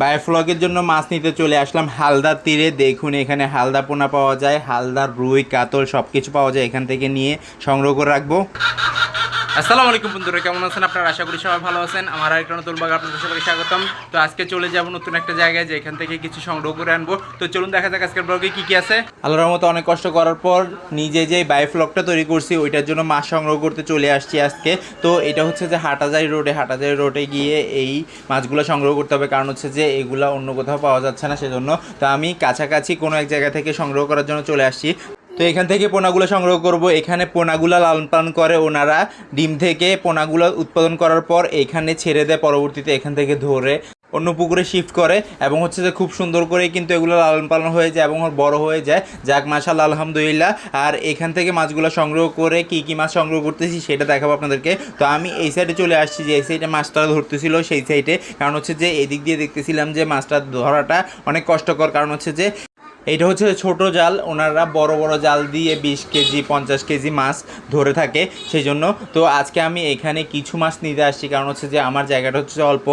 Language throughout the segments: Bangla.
বায়োফ্লগের জন্য মাছ নিতে চলে আসলাম। হালদার তীরে দেখুন এখানে হালদা পোনা পাওয়া যায়, হালদার রুই, কাতল সব কিছু পাওয়া যায় এখান থেকে নিয়ে সংগ্রহ করে রাখব। আসসালামু আলাইকুম বন্ধুরা, কেমন আছেন আপনারা? আশা করি সবাই ভালো আছেন। আমার আরেকটা নতুন বাগ আপনাদের সবাইকে স্বাগতম। তো আজকে চলে যাব নতুন একটা জায়গায় যে এখান থেকে কিছু সংগ্রহ করে আনব। তো চলুন দেখা যাক আজকের ব্লগে কি কি আছে। আল্লাহর মতো অনেক কষ্ট করার পর নিজে যে বায়োফ্লগটা তৈরি করছি, ওইটার জন্য মাছ সংগ্রহ করতে চলে আসছি আজকে। তো এটা হচ্ছে যে হাটাজারি রোডে হাটাজারি রোডে গিয়ে এই মাছগুলো সংগ্রহ করতে হবে। কারণ হচ্ছে যে এগুলো অন্য কোথাও পাওয়া যাচ্ছে না, সেজন্য তো আমি কাছাকাছি কোনো এক জায়গা থেকে সংগ্রহ করার জন্য চলে আসছি। তো এখান থেকে পোনাগুলো সংগ্রহ করব। এখানে পোনাগুলো লালন পালন করে ওনারা। ডিম থেকে পোনাগুলো উৎপাদন করার পর এখানে ছেড়ে দেয় পরবর্তীতে এখান থেকে ধরে অন্য পুকুরে শিফট করে এবং হচ্ছে যে খুব সুন্দর করে কিন্তু এগুলো লালন পালন হয়ে যায় এবং বড় হয়ে যায়। যাক মাশাল আলহামদুলিল্লাহ। আর এখান থেকে মাছগুলো সংগ্রহ করে কি কি মাছ সংগ্রহ করতেছি সেটা দেখাবো আপনাদেরকে। তো আমি এই সাইডে চলে আসছি যে এই সাইডে মাছটা ধরতেছিল সেই সাইডে কারণ হচ্ছে যে এদিক দিয়ে দেখতেছিলাম যে মাছটা ধরাটা অনেক কষ্টকর। কারণ হচ্ছে যে এইটা হচ্ছে ছোট জাল, ওনারা বড় বড় জাল দিয়ে বিশ কেজি, পঞ্চাশ কেজি মাছ ধরে থাকে সেই জন্য তো আজকে আমি এখানে কিছু মাছ নিতে আসছি, কারণ হচ্ছে যে আমার জায়গাটা হচ্ছে অল্প।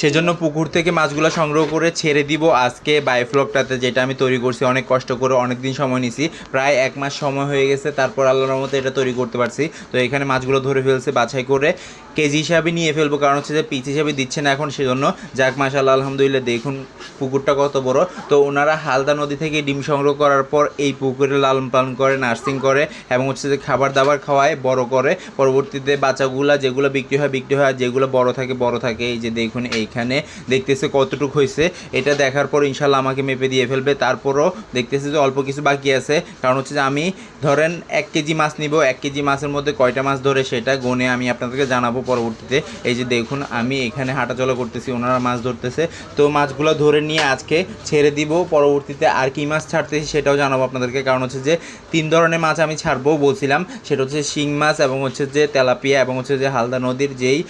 সেজন্য পুকুর থেকে মাছগুলো সংগ্রহ করে ছেড়ে দিব আজকে বায়োফ্লকটাতে, যেটা আমি তৈরি করছি। অনেক কষ্ট করে অনেক দিন সময় নিছি। প্রায় এক মাস সময় হয়ে গেছে, তারপর আল্লাহর মতো এটা তৈরি করতে পারছি। তো এখানে মাছগুলো ধরে ফেলছে, বাছাই করে কেজি হিসাবে নিয়ে ফেলব, কারণ হচ্ছে যে পিচ হিসাবে দিচ্ছে না এখন সেজন্য। যাক মাশাল্লাহ আলহামদুলিল্লাহ, দেখুন পুকুরটা কত বড়। তো ওনারা হালদা নদী থেকে ডিম সংগ্রহ করার পর এই পুকুরে লালন পালন করে, নার্সিং করে এবং হচ্ছে যে খাবার দাবার খাওয়ায়, বড় করে। পরবর্তীতে বাচ্চাগুলা যেগুলো বিক্রি হয় বিক্রি হয় যেগুলো বড় থাকে বড় থাকে। এই যে দেখুন এইখানে দেখতেছে কতটুকু হয়েছে। এটা দেখার পর ইনশাল্লাহ আমাকে মেপে দিয়ে ফেলবে। তারপরও দেখতেছে যে অল্প কিছু বাকি আছে। কারণ হচ্ছে যে আমি ধরেন এক কেজি মাছ নিব। এক কেজি মাছের মধ্যে কয়টা মাছ ধরে সেটা গনে আমি আপনাদেরকে জানাব পরবর্তীতে। এই যে দেখুন আমি এখানে হাঁটাচলা করতেছি, ওনারা মাছ ধরতেছে। তো মাছগুলো ধরে নিয়ে আজকে ছেড়ে দিব। পরবর্তীতে আর কী মাছ ছাড়তেছি সেটাও জানাব আপনাদেরকে। কারণ হচ্ছে যে, তিন ধরনের মাছ আমি ছাড়বো বলছিলাম। সেটা হচ্ছে শিং মাছ এবং হচ্ছে যে তেলাপিয়া এবং হচ্ছে যে হালদা নদীর যেই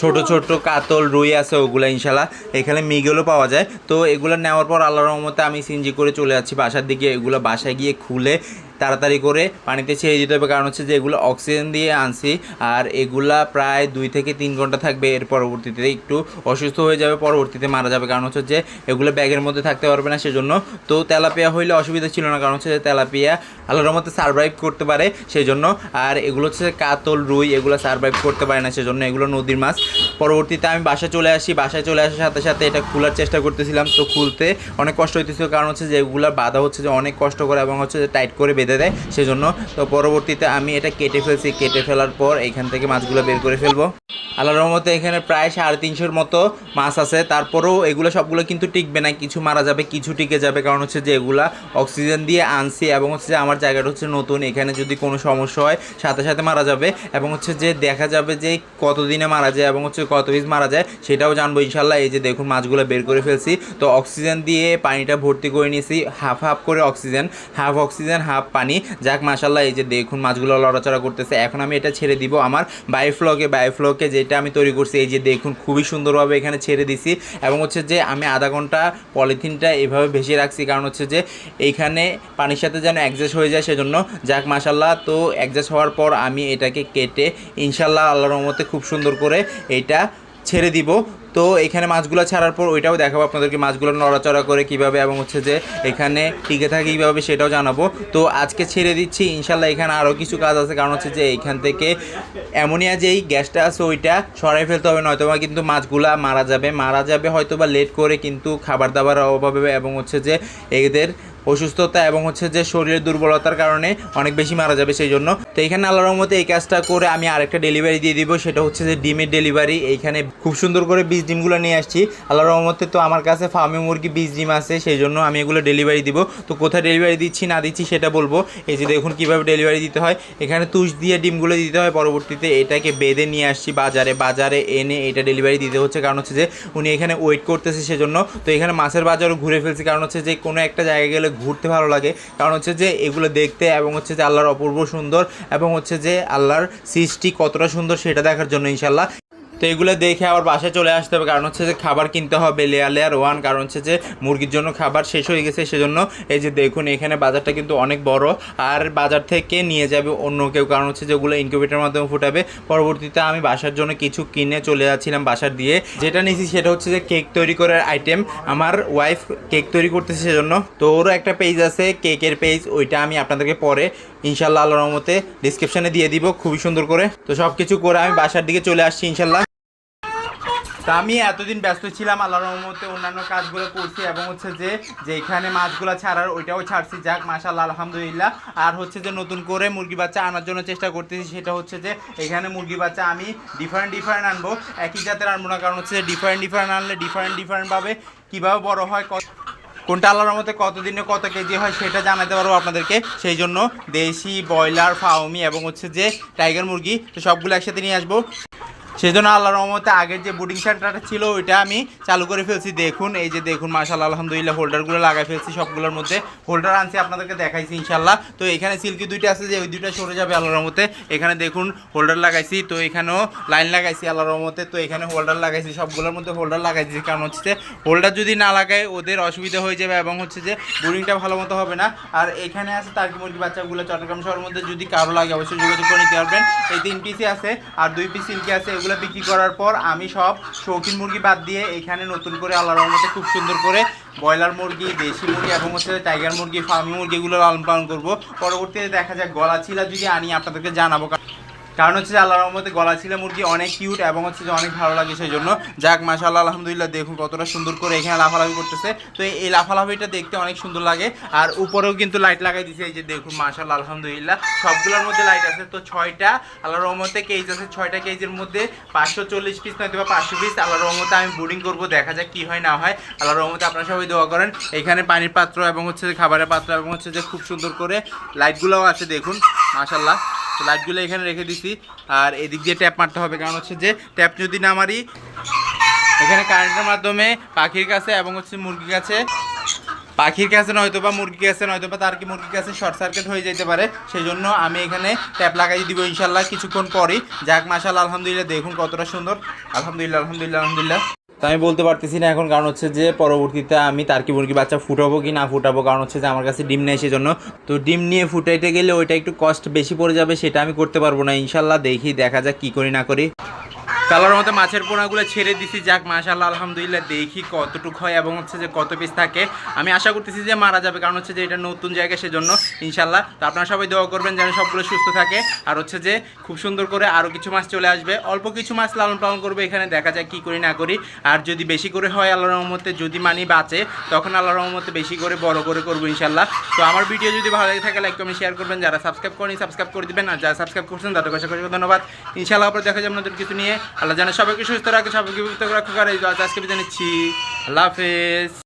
ছোট ছোট কাতল রুই আছে ওগুলো ইনশাল্লাহ এখানে মিগেলও পাওয়া যায়। তো এগুলো নেওয়ার পর আল্লাহর রহমতে আমি সিনজি করে চলে যাচ্ছি বাসার দিকে। এগুলো বাসায় গিয়ে খুলে তাড়াতাড়ি করে পানিতে ছেড়ে দিতে হবে। কারণ হচ্ছে যে এগুলো অক্সিজেন দিয়ে আনছি আর এগুলা প্রায় দুই থেকে তিন ঘণ্টা থাকবে। এর পরবর্তীতে একটু অসুস্থ হয়ে যাবে, পরবর্তীতে মারা যাবে। কারণ হচ্ছে যে এগুলো ব্যাগের মধ্যে থাকতে পারবে না সেজন্য। তো তেলাপিয়া হইলে অসুবিধা ছিল না। কারণ হচ্ছে যে তেলাপিয়া আল্লাহর মধ্যে সার্ভাইভ করতে পারে সেই জন্য আর এগুলো হচ্ছে কাতল, রুই এগুলো সার্ভাইভ করতে পারে না সেজন্য। এগুলো নদীর মাছ। পরবর্তীতে আমি বাসায় চলে আসি। বাসায় চলে আসার সাথে সাথে এটা খোলার চেষ্টা করতেছিলাম। তো খুলতে অনেক কষ্ট হইতেছিল। কারণ হচ্ছে যে এগুলো বাধা হচ্ছে যে অনেক কষ্ট করে এবং হচ্ছে যে টাইট করে বেঁধে দেয়, সেজন্য তো পরবর্তীতে আমি এটা কেটে ফেলছি। কেটে ফেলার পর এখান থেকে মাছগুলো বের করে ফেলব। আল্লাহর রহমতে এখানে প্রায় সাড়ে তিনশোর মতো মাছ আছে। তারপরেও এগুলো সবগুলো কিন্তু টিকবে না, কিছু মারা যাবে, কিছু টিকে যাবে। কারণ হচ্ছে যে এগুলা অক্সিজেন দিয়ে আনছি এবং হচ্ছে যে আমার জায়গাটা হচ্ছে নতুন। এখানে যদি কোনো সমস্যা হয়, সাথে সাথে মারা যাবে এবং হচ্ছে যে দেখা যাবে যে কতদিনে মারা যায় এবং হচ্ছে কত পিস মারা যায়, সেটাও জানব ইনশাল্লাহ এই যে দেখুন, মাছগুলো বের করে ফেলছি। তো অক্সিজেন দিয়ে পানিটা ভর্তি করে নিয়েছি। হাফ হাফ করে অক্সিজেন, হাফ অক্সিজেন, হাফ পানি। যাক মাশাল্লাহ এই যে দেখুন মাছগুলো লড়াচড়া করতেছে। এখন আমি এটা ছেড়ে দিব আমার বায়োফ্লকে বায়োফ্লকে যেটা আমি তৈরি করছি, এই যে দেখুন, খুবই সুন্দরভাবে এখানে ছেড়ে দিছি। এবং হচ্ছে যে আমি আধা ঘণ্টা পলিথিনটা এভাবে ভেসে রাখছি। কারণ হচ্ছে যে এইখানে পানির সাথে যেন অ্যাডজাস্ট হয়ে যায় সেজন্য। যাক মাশাল্লাহ তো অ্যাডজাস্ট হওয়ার পর আমি এটাকে কেটে ইনশাল্লাহ আল্লাহর রহমতে খুব সুন্দর করে এটা ছেড়ে দিব। তো এখানে মাছগুলো ছাড়ার পর ওইটাও দেখাবো আপনাদেরকে, মাছগুলো নড়াচড়া করে কীভাবে এবং হচ্ছে যে এখানে টিকে থাকে কীভাবে সেটাও জানাব। তো আজকে ছেড়ে দিচ্ছি, ইনশাল্লাহ এখানে আরও কিছু কাজ আছে, কারণ হচ্ছে যে এইখান থেকে অ্যামোনিয়া যেই গ্যাসটা আছে ওইটা সরাই ফেলতে হবে, নয়তোবা কিন্তু মাছগুলা মারা যাবে। মারা যাবে হয়তো বা লেট করে কিন্তু খাবার দাবার অভাবে এবং হচ্ছে যে এদের অসুস্থতা এবং হচ্ছে যে শরীরের দুর্বলতার কারণে অনেক বেশি মারা যাবে সেই জন্য তো এখানে আল্লাহর রহমতে এই কাজটা করে আমি আরেকটা ডেলিভারি দিয়ে দিব, সেটা হচ্ছে যে ডিমের ডেলিভারি এইখানে খুব সুন্দর করে বীজ ডিমগুলো নিয়ে আসছি। আল্লাহর রহমতে তো আমার কাছে ফার্মে মুরগি বীজ ডিম আছে সেই জন্য আমি এগুলো ডেলিভারি দিব। তো কোথায় ডেলিভারি দিচ্ছি, না দিচ্ছি সেটা বলব। এই যে দেখুন কীভাবে ডেলিভারি দিতে হয়। এখানে তুষ দিয়ে ডিমগুলো দিতে হয় পরবর্তীতে। এটাকে বেঁধে নিয়ে আসছি বাজারে। বাজারে এনে এটা ডেলিভারি দিতে হচ্ছে। কারণ হচ্ছে যে উনি এখানে ওয়েট করতেছে সেজন্য। তো এখানে মাছের বাজারও ঘুরে ফেলছি। কারণ হচ্ছে যে কোনো একটা জায়গায় গেলে ঘুরতে ভালো লাগে। কারণ হচ্ছে যে এগুলো দেখতে এবং হচ্ছে যে আল্লাহর অপূর্ব সুন্দর এবং হচ্ছে যে আল্লাহর সৃষ্টি কতটা সুন্দর সেটা দেখার জন্য ইনশাল্লাহ তো এগুলো দেখে আবার বাসায় চলে আসতে হবে। কারণ হচ্ছে যে খাবার কিনতে হবে লেয়ার লেয়ার ওয়ান কারণ হচ্ছে যে মুরগির জন্য খাবার শেষ হয়ে গেছে, সেজন্য এই যে দেখুন, এখানে বাজারটা কিন্তু অনেক বড়। আর বাজার থেকে নিয়ে যাবে অন্য কেউ, কারণ হচ্ছে যেগুলো ইনকিউবেটার মাধ্যমে ফুটাবে। পরবর্তীতে আমি বাসার জন্য কিছু কিনে চলে যাচ্ছিলাম বাসার দিয়ে। যেটা নিয়েছি সেটা হচ্ছে যে কেক তৈরি করার আইটেম আমার ওয়াইফ কেক তৈরি করতেছে সেজন্য। তো ওরও একটা পেজ আছে কেকের পেজ ওইটা আমি আপনাদেরকে পরে ইনশাল্লাহ আল্লাহর রহমতে ডিসক্রিপশনে দিয়ে দিব, খুবই সুন্দর করে। তো সব কিছু করে আমি বাসার দিকে চলে আসছি ইনশাল্লাহ তা আমি এতদিন ব্যস্ত ছিলাম, আল্লাহর রহমতে অন্যান্য কাজগুলো করছি এবং হচ্ছে যে যে এখানে মাছগুলো ছাড়ার, ওইটাও ছাড়ছি। যাক মাশাল্লাহ আলহামদুলিল্লাহ। আর হচ্ছে যে, নতুন করে মুরগি বাচ্চা আনার জন্য চেষ্টা করতেছি, সেটা হচ্ছে যে, এখানে মুরগি বাচ্চা আমি ডিফারেন্ট ডিফারেন্ট আনব। একই জাতের আনব না, কারণ হচ্ছে যে ডিফারেন্ট ডিফারেন্ট আনলে ডিফারেন্ট ডিফারেন্টভাবে কীভাবে বড় হয় কোনটা আল্লাহর মধ্যে কতদিনে কত কেজি হয় সেটা জানাতে পারব আপনাদেরকে। সেই জন্য দেশি, ব্রয়লার ফাউমি এবং হচ্ছে যে টাইগার মুরগি, তো সবগুলো একসাথে নিয়ে আসব। সেই জন্য আল্লাহ রহমতে আগের যে বুডিং সেন্টারটা ছিল, ওইটা আমি চালু করে ফেলছি। দেখুন, এই যে দেখুন মাশাল্লাহ আলহামদুলিল্লাহ হোল্ডারগুলো লাগাই ফেলছি সবগুলোর মধ্যে। হোল্ডার আনছি, আপনাদেরকে দেখাইছি ইনশাল্লাহ তো এখানে সিল্কি দুইটা আছে যে, ওই দুইটা সরে যাবে আল্লাহ রহমতে। এখানে দেখুন হোল্ডার লাগাইছি, তো এখানেও লাইন লাগাইছি আল্লাহ রহমতে। তো এখানে হোল্ডার লাগাইছি, সবগুলোর মধ্যে হোল্ডার লাগাইছি কারণ হচ্ছে হোল্ডার যদি না লাগায়, ওদের অসুবিধা হয়ে যাবে এবং হচ্ছে যে বুডিংটা ভালো মতো হবে না। আর এখানে আছে টার্কি মুরগি বাচ্চাগুলো, চট্টগ্রাম শহরের মধ্যে যদি কারও লাগে, অবশ্যই যোগাযোগ করে নিতে পারবেন। এই তিন পিসি আছে, আর দুই পিস সিল্কি আছে এগুলো বিক্রি করার পর আমি সব শৌখিন মুরগি বাদ দিয়ে এখানে নতুন করে আল্লাহর রহমতে খুব সুন্দর করে ব্রয়লার মুরগি, দেশি মুরগি এবং হচ্ছে টাইগার মুরগি, ফার্মি মুরগিগুলো লালন পালন করব। পরবর্তীতে দেখা যাক, গলা ছিলা যদি আনি, আপনাদেরকে জানাব। কারণ হচ্ছে যে আল্লাহর রহমতে গলা ছিলা মুরগি অনেক কিউট এবং হচ্ছে যে অনেক ভালো লাগে সেই জন্য যাক, মাশাআল্লাহ, আলহামদুলিল্লাহ, দেখুন কতটা সুন্দর করে এখানে লাফালাফি করতেছে। তো এই- লাফালাফিটা দেখতে অনেক সুন্দর লাগে। আর উপরেও কিন্তু লাইট লাগাই দিছে, এই যে দেখুন, মাশাআল্লাহ, আলহামদুলিল্লাহ। সবগুলোর মধ্যে লাইট আছে, তো ছয়টা। আল্লাহর রহমতে কেজ আছে, ছয়টা কেজের মধ্যে পাঁচশো চল্লিশ পিস নয়তো বা পাঁচশো পিস আল্লাহর রহমতে আমি বোর্ডিং করব, দেখা যাক কি হয়, না হয়। আল্লাহর রহমতে আপনারা সবাই দোয়া করেন। এখানে পানির পাত্র এবং হচ্ছে যে খাবারের পাত্র এবং হচ্ছে যে খুব সুন্দর করে লাইটগুলোও আছে, দেখুন, মাশাআল্লাহ। তো লাইটগুলো এখানে রেখে দিছি। আর এদিক দিয়ে ট্যাপ মারতে হবে। কারণ হচ্ছে যে ট্যাপ যদি না মারি, এখানে কারেন্টের মাধ্যমে পাখির কাছে এবং হচ্ছে মুরগির কাছে, পাখির কাছে নয়তো বা মুরগি কাছে নয়তো বা তার কি মুরগির কাছে শর্ট সার্কিট হয়ে যেতে পারে। সেই জন্য আমি এখানে ট্যাপ লাগাই দিব ইনশাল্লাহ কিছুক্ষণ পরেই। যাক মাশাল্লাহ আলহামদুলিল্লাহ, দেখুন কতটা সুন্দর। আলহামদুলিল্লাহ আলহামদুলিল্লাহ আলহামদুলিল্লাহ। তো আমি বলতে পারতেছি না এখন, কারণ হচ্ছে যে পরবর্তীতে আমি তার কি মুরগি বাচ্চা ফুটাবো কি না ফুটাবো, কারণ হচ্ছে যে আমার কাছে ডিম নেই সেজন্য। তো ডিম নিয়ে ফুটাইতে গেলে ওইটা একটু কস্ট বেশি পড়ে যাবে, সেটা আমি করতে পারব না। ইনশাল্লাহ দেখি, দেখা যাক কী করি না করি। কালার মতো মাছের পোনাগুলো ছেড়ে দিছি। যাক মাশাল্লাহ আলহামদুলিল্লাহ, দেখি কতটুকু হয় এবং হচ্ছে যে কত পিস থাকে। আমি আশা করতেছি যে মারা যাবে, কারণ হচ্ছে যে এটা নতুন জায়গা সেজন্য ইনশাল্লাহ তো আপনারা সবাই দোয়া করবেন যেন সবগুলো সুস্থ থাকে। আর হচ্ছে যে খুব সুন্দর করে আরও কিছু মাছ চলে আসবে। অল্প কিছু মাছ লালন পালন করবে, এখানে দেখা যায় কি করি না করি। আর যদি বেশি করে হয় আল্লাহ রহমতে, যদি মানি বাঁচে, তখন আল্লাহ রহমতে বেশি করে, বড় করে করব ইনশাল্লাহ তো আমার ভিডিও যদি ভালো লাগে থাকে লাইক কমেন্ট শেয়ার করবেন। যারা সাবস্ক্রাইব করেনি সাবস্ক্রাইব করে দিবেন। আর যারা সাবস্ক্রাইব করছেন, তাদের কাছে ধন্যবাদ। ইনশাল্লাহ আবার দেখা যাবে নতুন কিছু নিয়ে। আল্লাহ জানে সবাইকে সুস্থ রাখে সবাইকে বিভক্ত রাখুক। আজকে বিদায় নিচ্ছি। আল্লাহ হাফেজ।